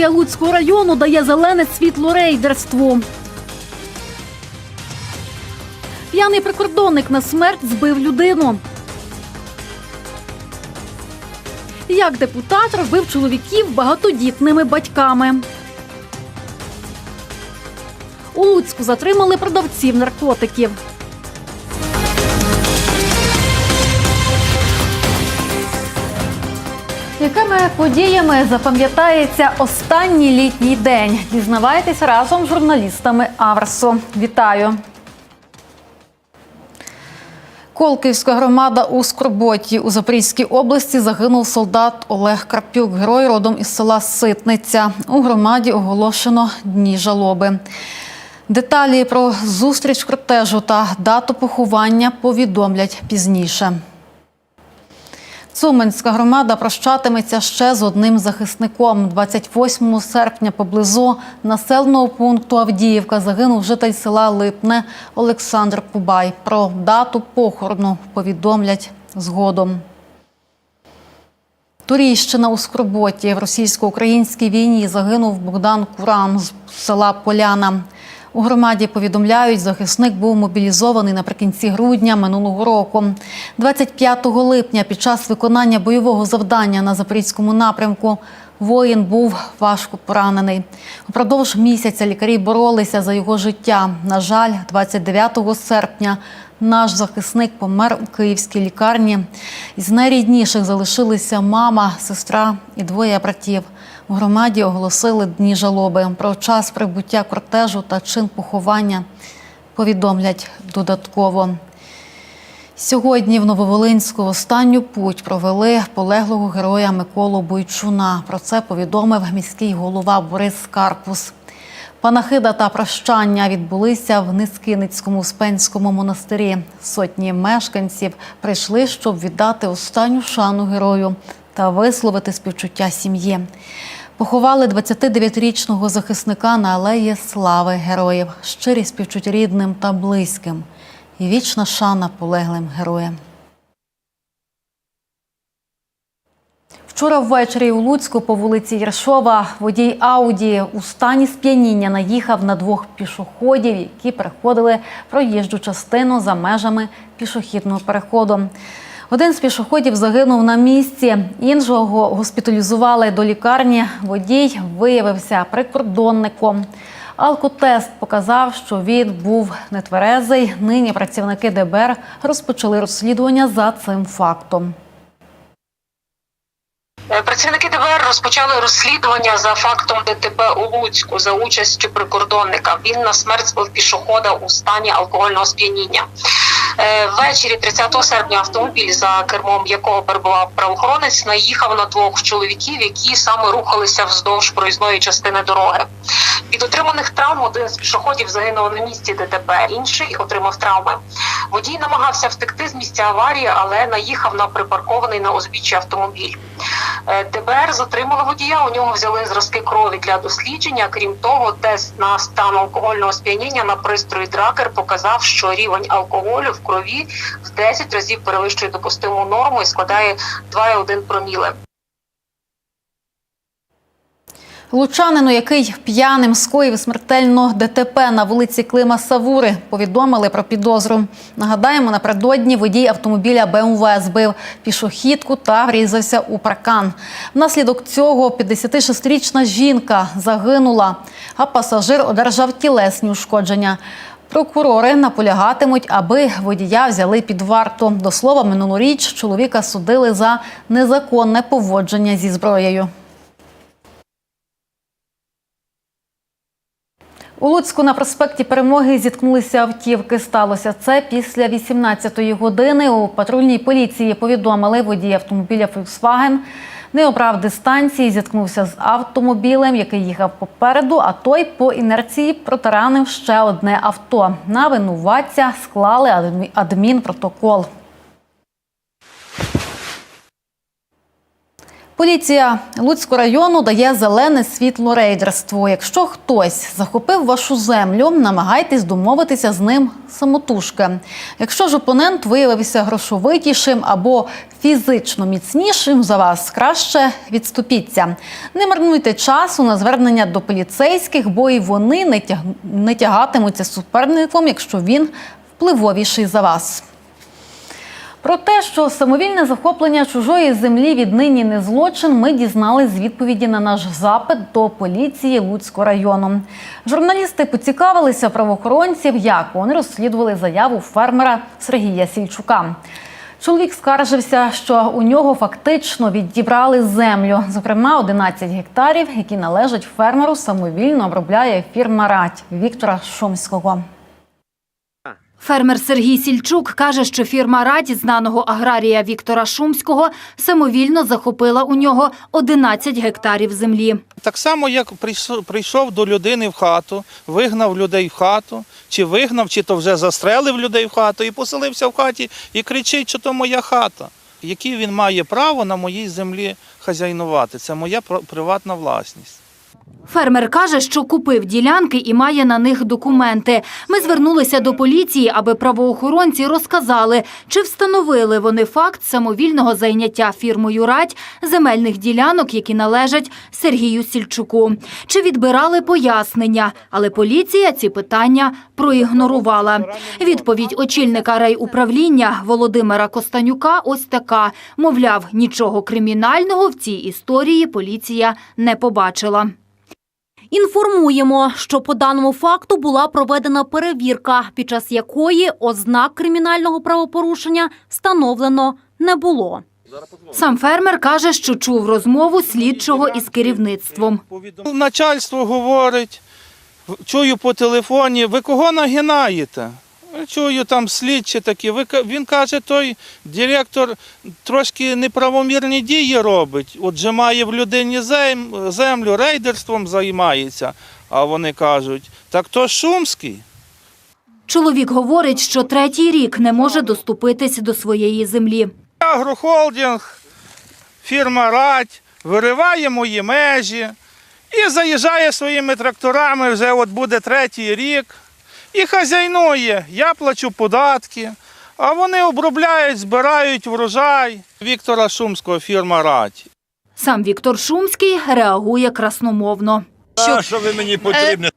Поліція Луцького району дає зелене світло рейдерству. П'яний прикордонник на смерть збив людину. Як депутат робив чоловіків багатодітними батьками. У Луцьку затримали продавців наркотиків. Якими подіями запам'ятається останній літній день? Дізнавайтесь разом з журналістами Аверсу. Вітаю! Колківська громада у Скорботі у Запорізькій області загинув солдат Олег Карпюк, герой родом із села Ситниця. У громаді оголошено дні жалоби. Деталі про зустріч кортежу та дату поховання повідомлять пізніше. Цуменська громада прощатиметься ще з одним захисником. 28 серпня поблизу населеного пункту Авдіївка загинув житель села Липне Олександр Кубай. Про дату похорону повідомлять згодом. Турійщина у Скорботі в російсько-українській війні загинув Богдан Куран з села Поляна. У громаді повідомляють, захисник був мобілізований наприкінці грудня минулого року. 25 липня під час виконання бойового завдання на запорізькому напрямку воїн був важко поранений. Упродовж місяця лікарі боролися за його життя. На жаль, 29 серпня наш захисник помер у київській лікарні. Із найрідніших залишилися мама, сестра і двоє братів. Громаді оголосили дні жалоби. Про час прибуття кортежу та чин поховання повідомлять додатково. Сьогодні в Нововолинську останню путь провели полеглого героя Миколу Бойчуна. Про це повідомив міський голова Борис Карпус. Панахида та прощання відбулися в Нискиницькому Успенському монастирі. Сотні мешканців прийшли, щоб віддати останню шану герою та висловити співчуття сім'ї. Поховали 29-річного захисника на алеї слави героїв, щирі співчуття рідним та близьким. І вічна шана полеглим героям. Вчора ввечері у Луцьку по вулиці Єршова водій Ауді у стані сп'яніння наїхав на двох пішоходів, які переходили проїжджу частину за межами пішохідного переходу. Один з пішоходів загинув на місці, іншого госпіталізували до лікарні. Водій виявився прикордонником. Алкотест показав, що він був нетверезий. Нині працівники ДБР розпочали розслідування за цим фактом. Працівники ДБР розпочали розслідування за фактом ДТП у Луцьку за участю прикордонника. Він на смерть збив пішохода у стані алкогольного сп'яніння. Е, Ввечері 30 серпня автомобіль, за кермом якого перебував правоохоронець, наїхав на двох чоловіків, які саме рухалися вздовж проїзної частини дороги. Від отриманих травм один з пішоходів загинув на місці ДТП, інший отримав травми. Водій намагався втекти з місця аварії, але наїхав на припаркований на узбіччі автомобіль. Е, ДБР затримало водія. У нього взяли зразки крові для дослідження. Крім того, тест на стан алкогольного сп'яніння на пристрої дракер показав, що рівень алкоголю крові в 10 разів перевищує допустиму норму і складає 2,1 проміле. Лучанину, який п'яним скоїв смертельно ДТП на вулиці Клима Савури, повідомили про підозру. Нагадаємо, напередодні водій автомобіля БМВ збив пішохідку та врізався у паркан. Внаслідок цього 56-річна жінка загинула, а пасажир одержав тілесні ушкодження. Прокурори наполягатимуть, аби водія взяли під варту. До слова, минулоріч чоловіка судили за незаконне поводження зі зброєю. У Луцьку на проспекті Перемоги зіткнулися автівки. Сталося це після 18-ї години. У патрульній поліції повідомили водій автомобіля Volkswagen не обрав дистанції, зіткнувся з автомобілем, який їхав попереду, а той по інерції протаранив ще одне авто. На винуватця склали адмі- адмінпротокол. Поліція Луцького району дає зелене світло рейдерству. Якщо хтось захопив вашу землю, намагайтесь домовитися з ним самотужки. Якщо ж опонент виявився грошовитішим або фізично міцнішим за вас, краще відступіться. Не марнуйте часу на звернення до поліцейських, бо і вони не, тяг... не тягатимуться суперником, якщо він впливовіший за вас. Про те, що самовільне захоплення чужої землі віднині не злочин, ми дізнались з відповіді на наш запит до поліції Луцького району. Журналісти поцікавилися правоохоронців, як вони розслідували заяву фермера Сергія Сільчука. Чоловік скаржився, що у нього фактично відібрали землю, зокрема 11 гектарів, які належать фермеру, самовільно обробляє фірма Радь Віктора Шумського. Фермер Сергій Сільчук каже, що фірма Раді знаного аграрія Віктора Шумського самовільно захопила у нього 11 гектарів землі. Так само, як прийшов, до людини в хату, вигнав людей в хату, чи вигнав, чи то вже застрелив людей в хату і поселився в хаті і кричить, що то моя хата. Яке він має право на моїй землі хазяйнувати? Це моя приватна власність. Фермер каже, що купив ділянки і має на них документи. Ми звернулися до поліції, аби правоохоронці розказали, чи встановили вони факт самовільного зайняття фірмою Радь земельних ділянок, які належать Сергію Сільчуку. Чи відбирали пояснення, але поліція ці питання проігнорувала. Відповідь очільника райуправління Володимира Костанюка ось така. Мовляв, нічого кримінального в цій історії поліція не побачила. Інформуємо, що по даному факту була проведена перевірка, під час якої ознак кримінального правопорушення встановлено не було. Сам фермер каже, що чув розмову слідчого із керівництвом. Начальство говорить, чую по телефоні, ви кого нагинаєте? Чую там слідчі такі. Він каже, той директор трошки неправомірні дії робить. Отже, має в людині землю, рейдерством займається. А вони кажуть, так то Шумський. Чоловік говорить, що третій рік не може доступитись до своєї землі. Агрохолдинг, фірма Радь вириває мої межі і заїжджає своїми тракторами, вже от буде третій рік. І хазяйнує. Я плачу податки, а вони обробляють, збирають врожай. Віктора Шумського фірма Радь. Сам Віктор Шумський реагує красномовно. А що ви мені потрібні?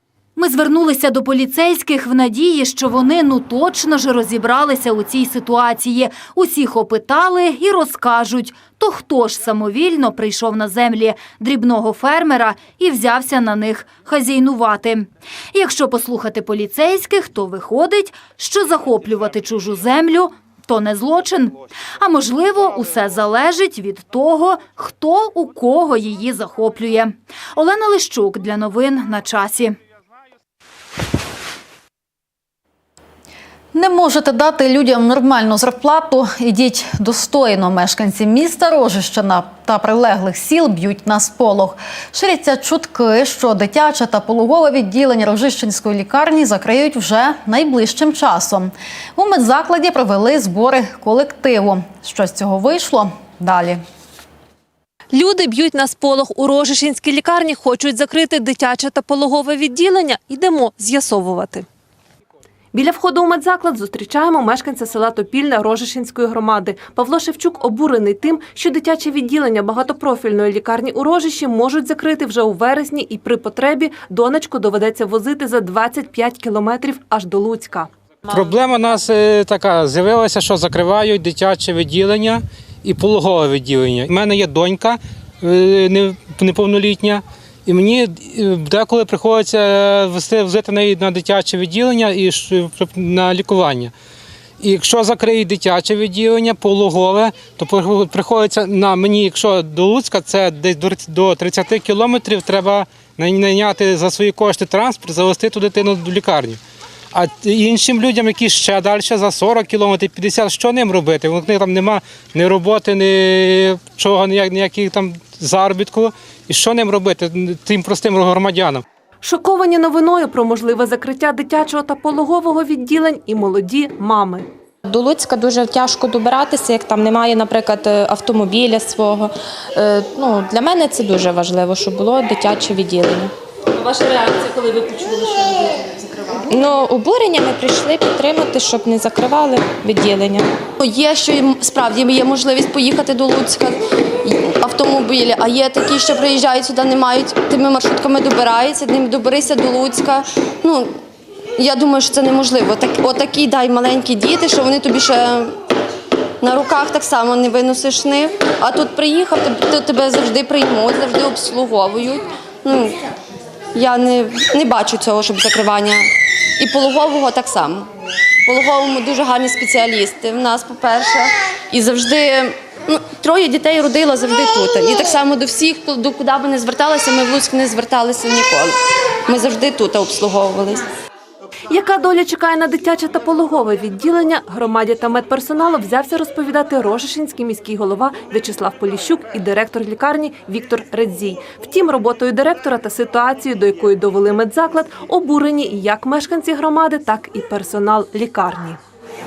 Ми звернулися до поліцейських в надії, що вони ну точно ж розібралися у цій ситуації. Усіх опитали і розкажуть, то хто ж самовільно прийшов на землі дрібного фермера і взявся на них хазяйнувати. Якщо послухати поліцейських, то виходить, що захоплювати чужу землю то не злочин. А можливо, усе залежить від того, хто у кого її захоплює. Олена Лищук для новин на часі. Не можете дати людям нормальну зарплату. Ідіть достойно. Мешканці міста Рожищина та прилеглих сіл б'ють на сполох. Ширяться чутки, що дитяче та пологове відділення Рожищенської лікарні закриють вже найближчим часом. У медзакладі провели збори колективу. Що з цього вийшло? Далі. Люди б'ють на сполох у Рожишинській лікарні, хочуть закрити дитяче та пологове відділення. Йдемо з'ясовувати. Біля входу у медзаклад зустрічаємо мешканця села Топільне Рожишинської громади. Павло Шевчук обурений тим, що дитяче відділення багатопрофільної лікарні у Рожищі можуть закрити вже у вересні, і при потребі донечку доведеться возити за 25 кілометрів аж до Луцька. Проблема у нас е, така: з'явилася, що закривають дитяче відділення і пологове відділення. У мене є донька е, неповнолітня, і мені е, деколи приходиться вести взяти неї на дитяче відділення і на лікування. І якщо закриють дитяче відділення, пологове, то приходиться на мені, якщо до Луцька, це десь до тридцять- 30 кілометрів, треба найняти за свої кошти транспорт, завести ту дитину до лікарні. А іншим людям, які ще далі за 40 кілометрів, 50, що ним робити? У них там нема ні роботи, ні чого, ніяк, ніяких там заробітку. І що ним робити тим простим громадянам? Шоковані новиною про можливе закриття дитячого та пологового відділень і молоді мами. До Луцька дуже тяжко добиратися, як там немає, наприклад, е, автомобіля свого. Е, Ну, для мене це дуже важливо, щоб було дитяче відділення. Ваша реакція, коли ви почули, що? Ну, обурення ми прийшли підтримати, щоб не закривали відділення. Є що справді є можливість поїхати до Луцька автомобілі, а є такі, що приїжджають сюди, не мають тими маршрутками добираються, ним доберися до Луцька. Ну я думаю, що це неможливо. Так, отакі дай маленькі діти, що вони тобі ще на руках так само не виносиш них. А тут приїхав, то тебе завжди приймуть, завжди обслуговують. Ну я не, не бачу цього, щоб закривання. І пологового так само. Пологовому дуже гарні спеціалісти. В нас, по-перше, і завжди ну, троє дітей родила завжди тут. І так само до всіх, до куди би не зверталися, ми в Луцьк не зверталися ніколи. Ми завжди тут обслуговувалися. Яка доля чекає на дитяче та пологове відділення, громаді та медперсоналу взявся розповідати Рожешинський міський голова В'ячеслав Поліщук і директор лікарні Віктор Редзій. Втім, роботою директора та ситуацією, до якої довели медзаклад, обурені як мешканці громади, так і персонал лікарні.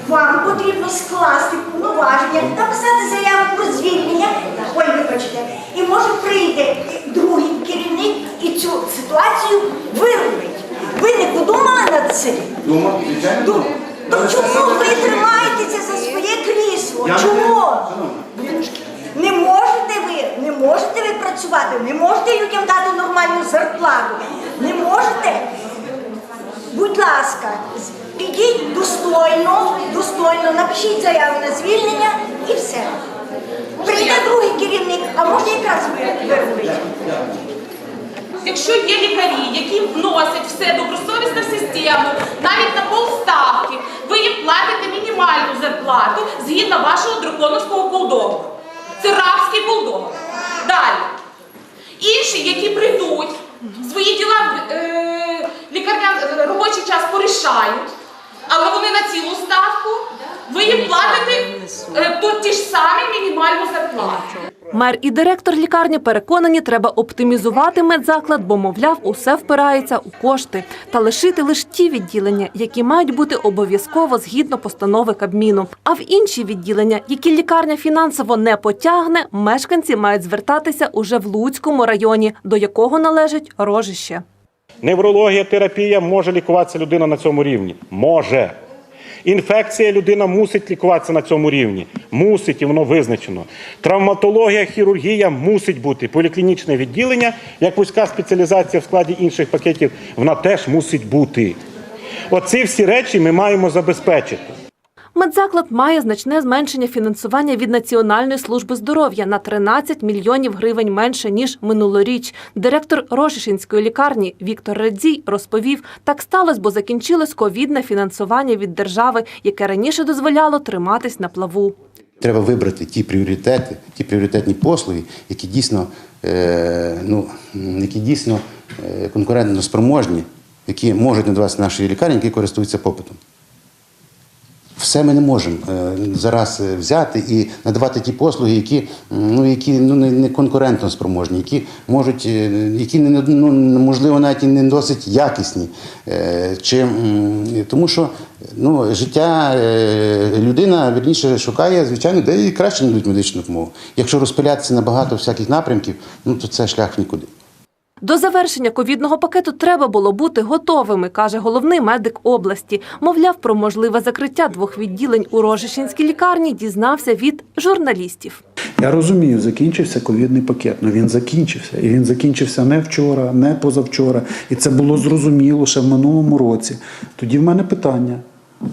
Вам потрібно скласти повноваження, написати заяву про звільнення, ой, вибачте, і може прийде другий керівник і цю ситуацію вирулить. Ви не подумали над цим? Думав, звичайно. Ду- То чому ви тримаєтеся за своє крісло? Чому? Не можете ви, не можете ви працювати, не можете людям дати нормальну зарплату, не можете. Будь ласка, підіть достойно, достойно, напишіть заяву на звільнення і все. Прийде другий керівник, а може якраз ви- вирулить. Якщо є лікарі, які вносять все добросовісно в систему, навіть на полставки, ви їм платите мінімальну зарплату згідно вашого драконовського булдогу. Це рабський булдог. Далі. Інші, які прийдуть, свої діла в е, лікарня е, робочий час порішають, але вони на цілу ставку, ви їм платите е, тут ті ж самі мінімальну зарплату. Мер і директор лікарні переконані, треба оптимізувати медзаклад, бо, мовляв, усе впирається у кошти та лишити лише ті відділення, які мають бути обов'язково згідно постанови Кабміну. А в інші відділення, які лікарня фінансово не потягне, мешканці мають звертатися уже в Луцькому районі, до якого належить рожище. Неврологія, терапія може лікуватися людина на цьому рівні. Може. Інфекція людина мусить лікуватися на цьому рівні. Мусить, і воно визначено. Травматологія, хірургія мусить бути. Поліклінічне відділення, як вузька спеціалізація в складі інших пакетів, вона теж мусить бути. Оці всі речі ми маємо забезпечити. Медзаклад має значне зменшення фінансування від Національної служби здоров'я на 13 мільйонів гривень менше ніж минулоріч. Директор Рошишинської лікарні Віктор Радзій розповів, так сталося, бо закінчилось ковідне фінансування від держави, яке раніше дозволяло триматись на плаву. Треба вибрати ті пріоритети, ті пріоритетні послуги, які дійсно, е, ну, які дійсно е, конкурентно спроможні, які можуть надаватися наші лікарні, які користуються попитом. Все ми не можемо е, зараз взяти і надавати ті послуги, які, ну, які ну, не, конкурентно спроможні, які можуть, е, які не, ну, можливо навіть і не досить якісні. Е, Чи, тому що ну, життя людина вірніше шукає, звичайно, де їй краще нададуть медичну допомогу. Якщо розпилятися на багато всяких напрямків, ну то це шлях нікуди. До завершення ковідного пакету треба було бути готовими, каже головний медик області. Мовляв, про можливе закриття двох відділень у Рожищенській лікарні дізнався від журналістів. Я розумію, закінчився ковідний пакет. Ну він закінчився. І він закінчився не вчора, не позавчора. І це було зрозуміло ще в минулому році. Тоді в мене питання: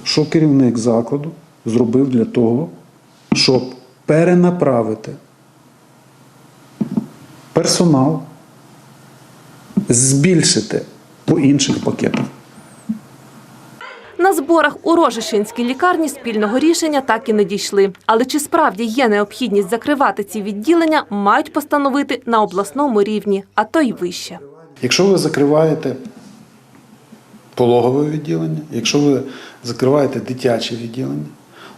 що керівник закладу зробив для того, щоб перенаправити персонал, збільшити по інших пакетах. На зборах у Рожищенській лікарні спільного рішення так і не дійшли. Але чи справді є необхідність закривати ці відділення, мають постановити на обласному рівні, а то й вище. Якщо ви закриваєте пологове відділення, якщо ви закриваєте дитяче відділення,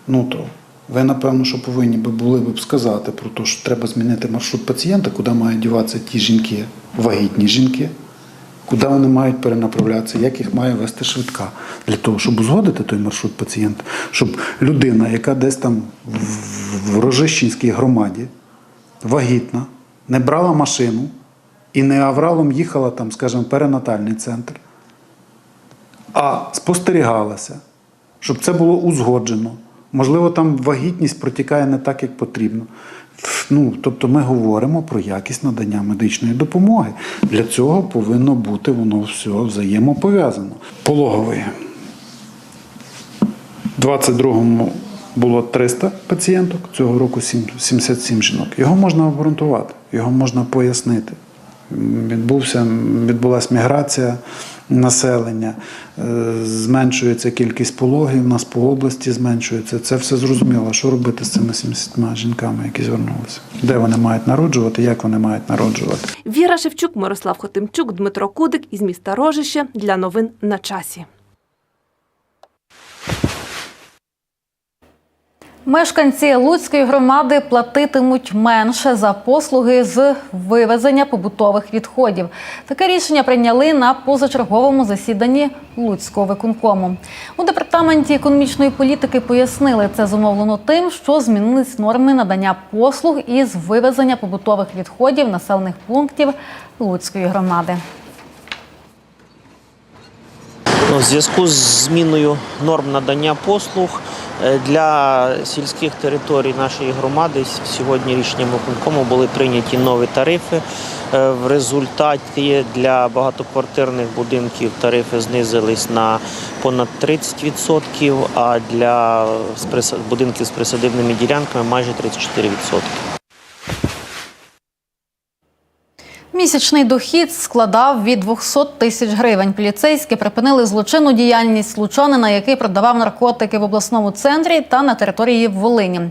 ну то ви, напевно, що повинні би були б сказати про те, що треба змінити маршрут пацієнта, куди мають діватися ті жінки, вагітні жінки, куди вони мають перенаправлятися, як їх має вести швидка, для того, щоб узгодити той маршрут пацієнта, щоб людина, яка десь там в- Рожищенській громаді, вагітна, не брала машину і не авралом їхала там, скажімо, перинатальний центр, а спостерігалася, щоб це було узгоджено. Можливо, там вагітність протікає не так, як потрібно. Ну, тобто ми говоримо про якість надання медичної допомоги. Для цього повинно бути воно все взаємопов'язано. Пологовий. У 22-му було 300 пацієнток, цього року 77 жінок. Його можна обґрунтувати, його можна пояснити. Відбувся, відбулася міграція населення, е, зменшується кількість пологів, у нас по області зменшується. Це все зрозуміло. Що робити з цими 70 жінками, які звернулися? Де вони мають народжувати, як вони мають народжувати? Віра Шевчук, Мирослав Хотимчук, Дмитро Кудик із міста Рожище для новин на часі. Мешканці Луцької громади платитимуть менше за послуги з вивезення побутових відходів. Таке рішення прийняли на позачерговому засіданні Луцького виконкому. У департаменті економічної політики пояснили, це зумовлено тим, що змінились норми надання послуг із вивезення побутових відходів населених пунктів Луцької громади. В зв'язку з зміною норм надання послуг е, для сільських територій нашої громади сьогодні рішенням виконкому були прийняті нові тарифи. Е, В результаті для багатоквартирних будинків тарифи знизились на понад 30%, а для будинків з присадибними ділянками майже 34%. Місячний дохід складав від 200 тисяч гривень. Поліцейські припинили злочинну діяльність лучанина, який продавав наркотики в обласному центрі та на території Волині.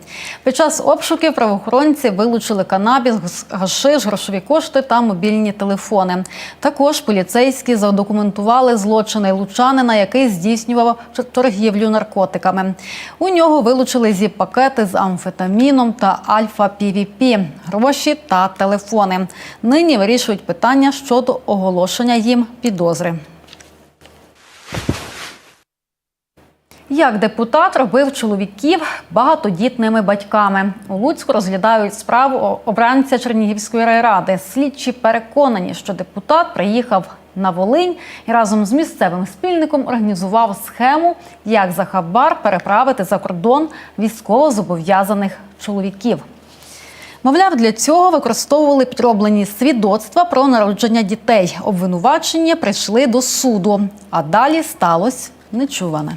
Під час обшуків правоохоронці вилучили канабіс, гашиш, грошові кошти та мобільні телефони. Також поліцейські задокументували злочини лучанина, який здійснював торгівлю наркотиками. У нього вилучили зіп-пакети з амфетаміном та альфа-півіпі, гроші та телефони. Нині вирішують питання щодо оголошення їм підозри. Як депутат робив чоловіків багатодітними батьками. У Луцьку розглядають справу обранця Чернігівської райради. Слідчі переконані, що депутат приїхав на Волинь і разом з місцевим спільником організував схему, як за хабар переправити за кордон військовозобов'язаних чоловіків. Мовляв, для цього використовували підроблені свідоцтва про народження дітей. Обвинувачення прийшли до суду, а далі сталося нечуване.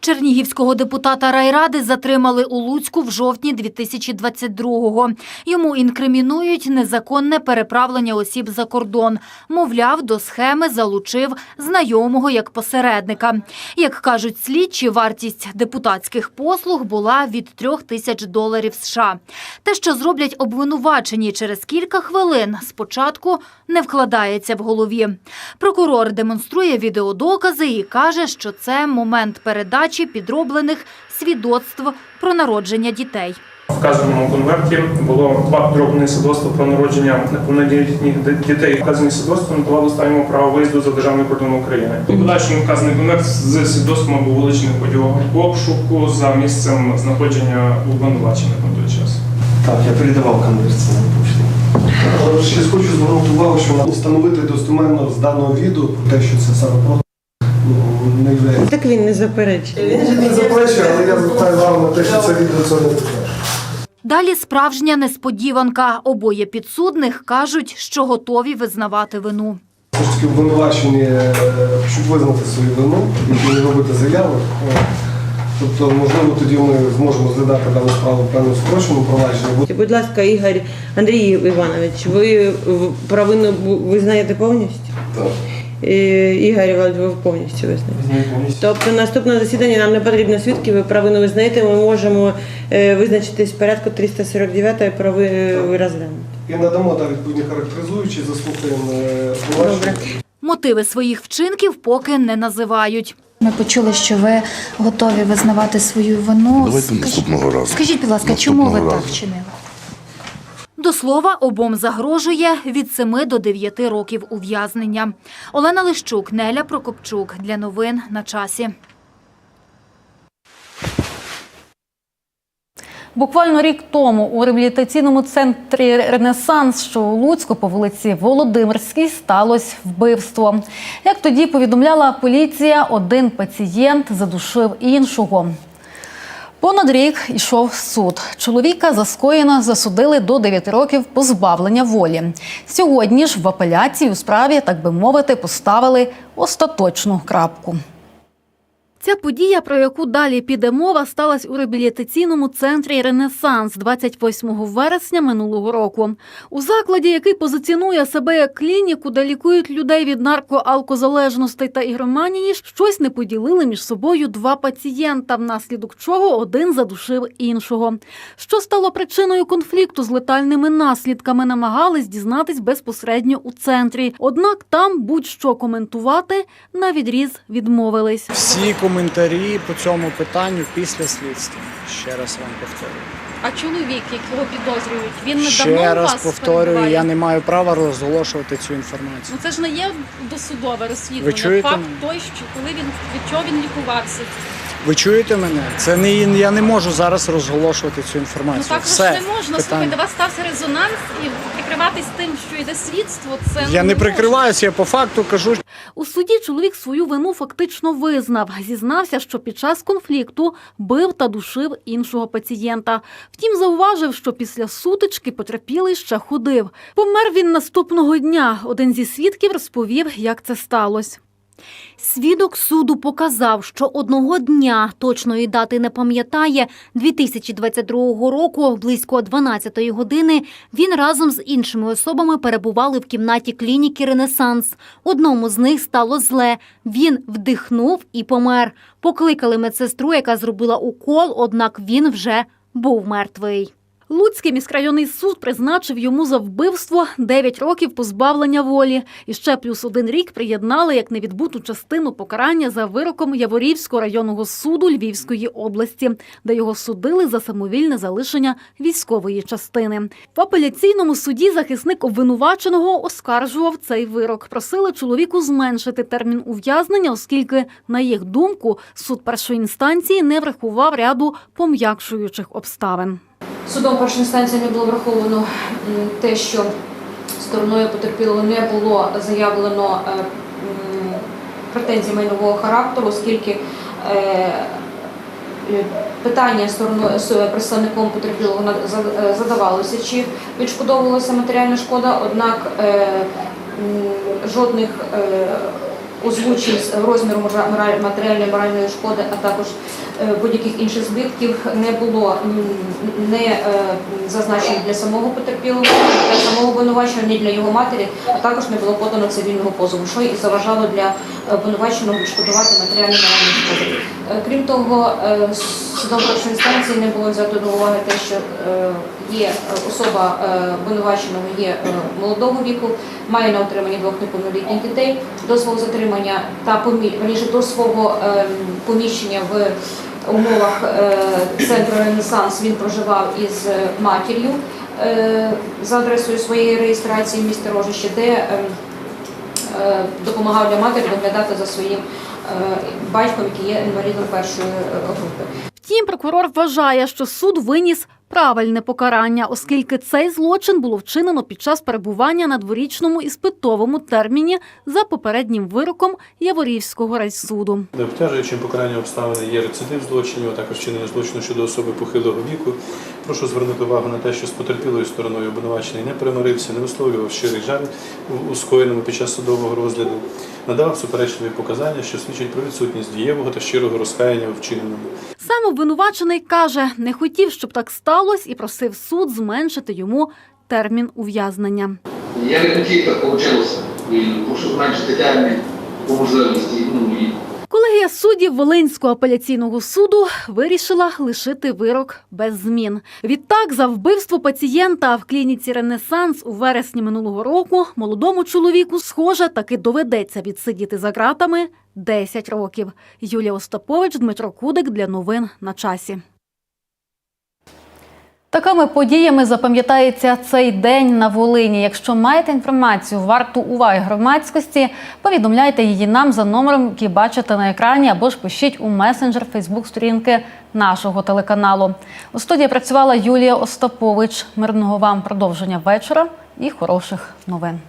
Чернігівського депутата райради затримали у Луцьку в жовтні 2022-го. Йому інкримінують незаконне переправлення осіб за кордон. Мовляв, до схеми залучив знайомого як посередника. Як кажуть слідчі, вартість депутатських послуг була від трьох тисяч доларів США. Те, що зроблять обвинувачені через кілька хвилин, спочатку не вкладається в голові. Прокурор демонструє відеодокази і каже, що це момент передачі підроблених свідоцтв про народження дітей. В вказаному конверті було два підроблені свідоцтва про народження неповнолітніх дітей. Вказані свідоцтва надавали останньому право виїзду за державний кордон України. У подальшому вказаний конверт з свідоцтвом був вилучений в ході обшуку за місцем знаходження обвинувачених на той час. Так, я передавав конверт на пошту. Ще хочу звернути увагу, що встановити достеменно з даного відео про те, що це саме про не є. Так він не заперечує. Він не заперечує, але я звертаю увагу на те, що це відео це не таке. Далі справжня несподіванка. Обоє підсудних кажуть, що готові визнавати вину. Все ж таки обвинувачені, е, щоб визнати свою вину і не робити заяви. Тобто, можливо, тоді ми зможемо розглядати дану справу в певному скороченому провадженні. Будь ласка, Ігор Андрій Іванович, ви провину визнаєте повністю? Так. Е, Ігор Іванович, повністю визнаєте? Тобто наступне засідання нам не потрібно свідків, ви провину визнаєте, ми можемо е, визначитись в порядку 349 про розглянути. І надамо так відповідні характеризуючі, заслухаємо е. Мотиви своїх вчинків поки не називають. Ми почули, що ви готові визнавати свою вину. Давайте наступного разу. Скажіть, будь ласка, чому ви так вчинили? До слова, обом загрожує від 7 до 9 років ув'язнення. Олена Лищук, Неля Прокопчук. Для новин на часі. Буквально рік тому у реабілітаційному центрі Ренесанс, що у Луцьку по вулиці Володимирській, сталося вбивство. Як тоді повідомляла поліція, один пацієнт задушив іншого. Понад рік йшов суд. Чоловіка за скоєно засудили до 9 років позбавлення волі. Сьогодні ж в апеляції у справі, так би мовити, поставили остаточну крапку. Ця подія, про яку далі піде мова, сталася у реабілітаційному центрі Ренесанс 28 вересня минулого року. У закладі, який позиціонує себе як клініку, де лікують людей від наркоалкозалежностей та ігроманії, щось не поділили між собою два пацієнта, внаслідок чого один задушив іншого. Що стало причиною конфлікту з летальними наслідками, намагались дізнатись безпосередньо у центрі. Однак там будь-що коментувати на відріз відмовились. Всі коментарі по цьому питанню після слідства. Ще раз вам повторюю. А чоловік, якого підозрюють, він недавно Ще у раз вас повторюю, перебуває? я не маю права розголошувати цю інформацію. Ну це ж не є досудове розслідування. Ви чуєте Факт мене? той, що коли він від чого він лікувався. Ви чуєте мене? Це не я не можу зараз розголошувати цю Ну інформацію. так же Все не можна. питання. Слухайте, у вас стався резонанс і прикриватись тим, що йде слідство. Це Я не прикриваюся, я по факту кажу. У суді чоловік свою вину фактично визнав. Зізнався, що під час конфлікту бив та душив іншого пацієнта. Втім, зауважив, що після сутички потерпілий ще ходив. Помер він наступного дня. Один зі свідків розповів, як це сталося. Свідок суду показав, що одного дня точної дати не пам'ятає. 2022 року, близько 12-ї години, він разом з іншими особами перебували в кімнаті клініки Ренесанс. Одному з них стало зле. Він вдихнув і помер. Покликали медсестру, яка зробила укол, однак він вже був мертвий. Луцький міськрайонний суд призначив йому за вбивство 9 років позбавлення волі. І ще плюс один рік приєднали як невідбуту частину покарання за вироком Яворівського районного суду Львівської області, де його судили за самовільне залишення військової частини. В апеляційному суді захисник обвинуваченого оскаржував цей вирок. Просили чоловіку зменшити термін ув'язнення, оскільки, на їх думку, суд першої інстанції не врахував ряду пом'якшуючих обставин. Судом першої інстанції не було враховано те, що стороною потерпілого не було заявлено е, претензій майнового характеру, оскільки е, е, питання представником потерпілого задавалося, чи відшкодовувалася матеріальна шкода, однак жодних озвучень з розміру матеріальної моральної шкоди, а також е, будь-яких інших збитків не було не е, зазначено для самого потерпілого, для самого обвинуваченого, ні для його матері, а також не було подано цивільного позову, що і заважало для обвинуваченого відшкодувати матеріальну моральну шкоду. Е, Крім того, е, судом першої інстанції не було взято до уваги те, що е, є е, особа е, обвинуваченого є е, молодого віку, має на отриманні двох неповнолітніх дітей, дозвол затримання та помі- до свого поміщення в умовах центру Ренесанс він проживав із матір'ю за адресою своєї реєстрації в місті Рожище, де е, е, допомагав для матері доглядати за своїм батьком, який є інвалідом першої групи. Втім, прокурор вважає, що суд виніс правильне покарання, оскільки цей злочин було вчинено під час перебування на дворічному іспитовому терміні за попереднім вироком Яворівського райсуду. Обтяжуючим покарання обставини є рецидив злочинів, а також вчинення злочину щодо особи похилого віку. Прошу звернути увагу на те, що з потерпілою стороною обвинувачений не примирився, не висловлював щирий жаль у- скоєному під час судового розгляду, надавав суперечливі показання, що свідчать про відсутність дієвого та щирого розкаяння у вчиненому. Сам обвинувачений каже, не хотів, щоб так сталося, і просив суд зменшити йому термін ув'язнення. Я не хотів, так вийшло. І прошу зменшити термін по можливості. Ну, і Колегія суддів Волинського апеляційного суду вирішила лишити вирок без змін. Відтак, за вбивство пацієнта в клініці Ренесанс у вересні минулого року молодому чоловіку, схоже, таки доведеться відсидіти за ґратами 10 років. Юлія Остапович, Дмитро Кудик для новин на часі. Такими подіями запам'ятається цей день на Волині. Якщо маєте інформацію, варту уваги громадськості, повідомляйте її нам за номером, який бачите на екрані, або ж пишіть у месенджер Фейсбук-сторінки нашого телеканалу. У студії працювала Юлія Остапович. Мирного вам продовження вечора і хороших новин.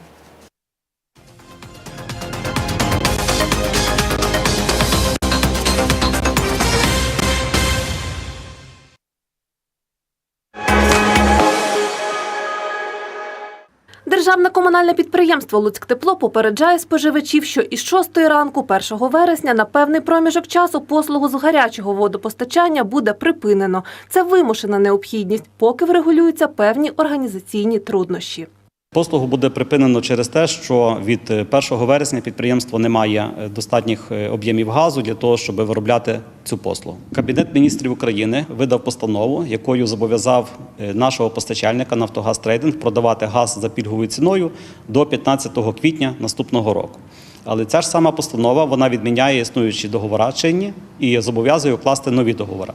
Державне комунальне підприємство «Луцьктепло» попереджає споживачів, що із 6 ранку 1 вересня на певний проміжок часу послугу з гарячого водопостачання буде припинено. Це вимушена необхідність, поки врегулюються певні організаційні труднощі. Послугу буде припинено через те, що від е, 1 вересня підприємство не має е, достатніх е, об'ємів газу для того, щоб виробляти цю послугу. Кабінет міністрів України видав постанову, якою зобов'язав е, нашого постачальника Нафтогаз Трейдинг продавати газ за пільговою ціною до 15 квітня наступного року. Але ця ж сама постанова вона відміняє існуючі договори чинні і зобов'язує укласти нові договори.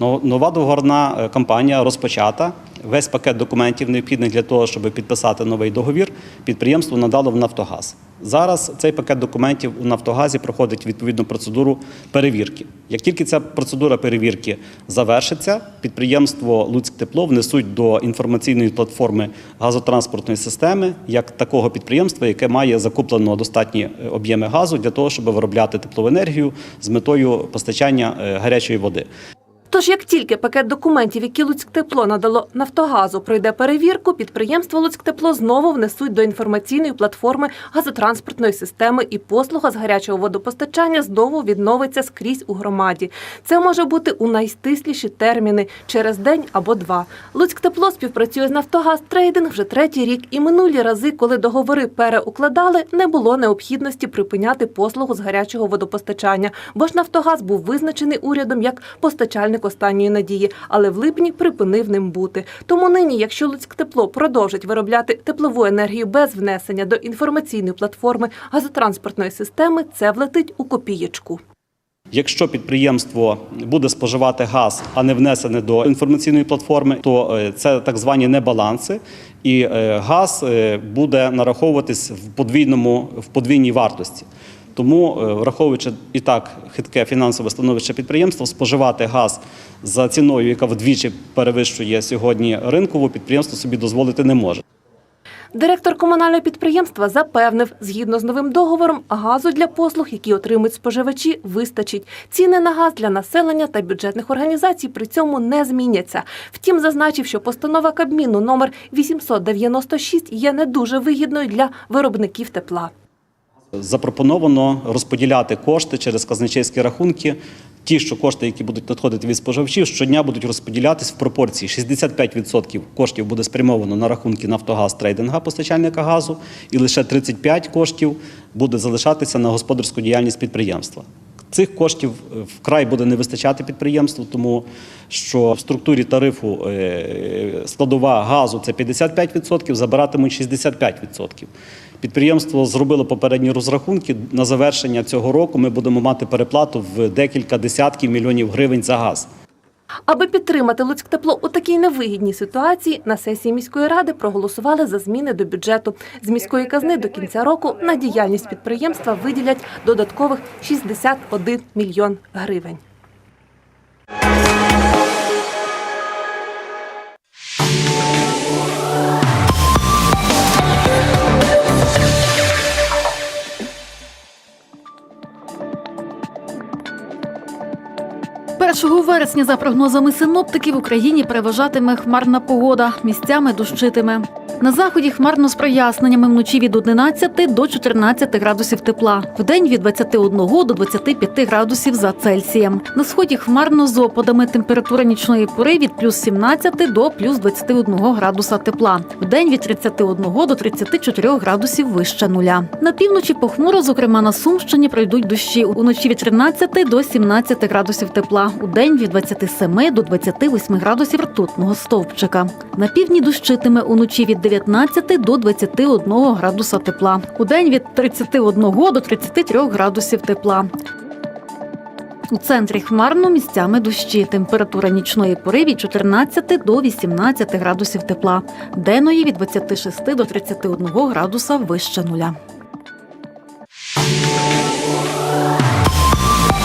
Но- Нова договорна е, кампанія розпочата. Весь пакет документів необхідних для того, щоб підписати новий договір, підприємство надало в Нафтогаз. Зараз цей пакет документів у Нафтогазі проходить відповідну процедуру перевірки. Як тільки ця процедура перевірки завершиться, підприємство Луцьктепло внесуть до інформаційної платформи газотранспортної системи як такого підприємства, яке має закуплено достатні е, об'єми газу для того, щоб виробляти теплову енергію з метою постачання е, гарячої води. Тож, як тільки пакет документів, які Луцьктепло надало Нафтогазу, пройде перевірку, підприємство Луцьктепло знову внесуть до інформаційної платформи газотранспортної системи і послуга з гарячого водопостачання знову відновиться скрізь у громаді. Це може бути у найстисліші терміни через день або два. Луцьктепло співпрацює з Нафтогаз Трейдинг вже третій рік, і минулі рази, коли договори переукладали, не було необхідності припиняти послугу з гарячого водопостачання, бо ж Нафтогаз був визначений урядом як постачальник останньої надії, але в липні припинив ним бути. Тому нині, якщо Луцьктепло продовжить виробляти теплову енергію без внесення до інформаційної платформи газотранспортної системи, це влетить у копієчку. Якщо підприємство буде споживати газ, а не внесене до інформаційної платформи, то е, це так звані небаланси, і е, газ е, буде нараховуватись в подвійному в подвійній вартості. Тому, е, враховуючи і так хитке фінансове становище підприємства, споживати газ за ціною, яка вдвічі перевищує сьогодні ринкову, підприємство собі дозволити не може. Директор комунального підприємства запевнив, згідно з новим договором, газу для послуг, які отримують споживачі, вистачить. Ціни на газ для населення та бюджетних організацій при цьому не зміняться. Втім, зазначив, що постанова Кабміну номер 896 є не дуже вигідною для виробників тепла. Запропоновано розподіляти кошти через казначейські рахунки. Ті, що кошти, які будуть надходити від споживачів, щодня будуть розподілятись в пропорції 65% коштів буде спрямовано на рахунки Нафтогаз трейдинга постачальника газу, і лише 35% коштів буде залишатися на господарську діяльність підприємства. Цих коштів е, вкрай буде не вистачати підприємству, тому що в структурі тарифу е, складова газу це 55%, забиратимуть 65%. Підприємство зробило попередні розрахунки. На завершення цього року ми будемо мати переплату в декілька десятків мільйонів гривень за газ. Аби підтримати Луцьктепло у такій невигідній ситуації, на сесії міської ради проголосували за зміни до бюджету. З міської казни до кінця року на діяльність підприємства виділять додаткових 61 мільйон гривень. Першого вересня, за прогнозами синоптиків, в Україні переважатиме хмарна погода, місцями дощитиме. На заході хмарно з проясненнями вночі від 11 до 14 градусів тепла, вдень від 21 до 25 градусів за Цельсієм. На сході хмарно з опадами температура нічної пори від плюс 17 до плюс 21 градуса тепла, вдень від 31 до 34 градусів вище нуля. На півночі похмуро, зокрема на Сумщині, пройдуть дощі. Уночі від 13 до 17 градусів тепла, у день від 27 до 28 градусів ртутного стовпчика. На півдні дощитиме уночі від 19 до 21 градуса тепла, у день від 31 до 33 градусів тепла. У центрі хмарно місцями дощі. Температура нічної пори від 14 до 18 градусів тепла. Денної від 26 до 31 градуса вище нуля.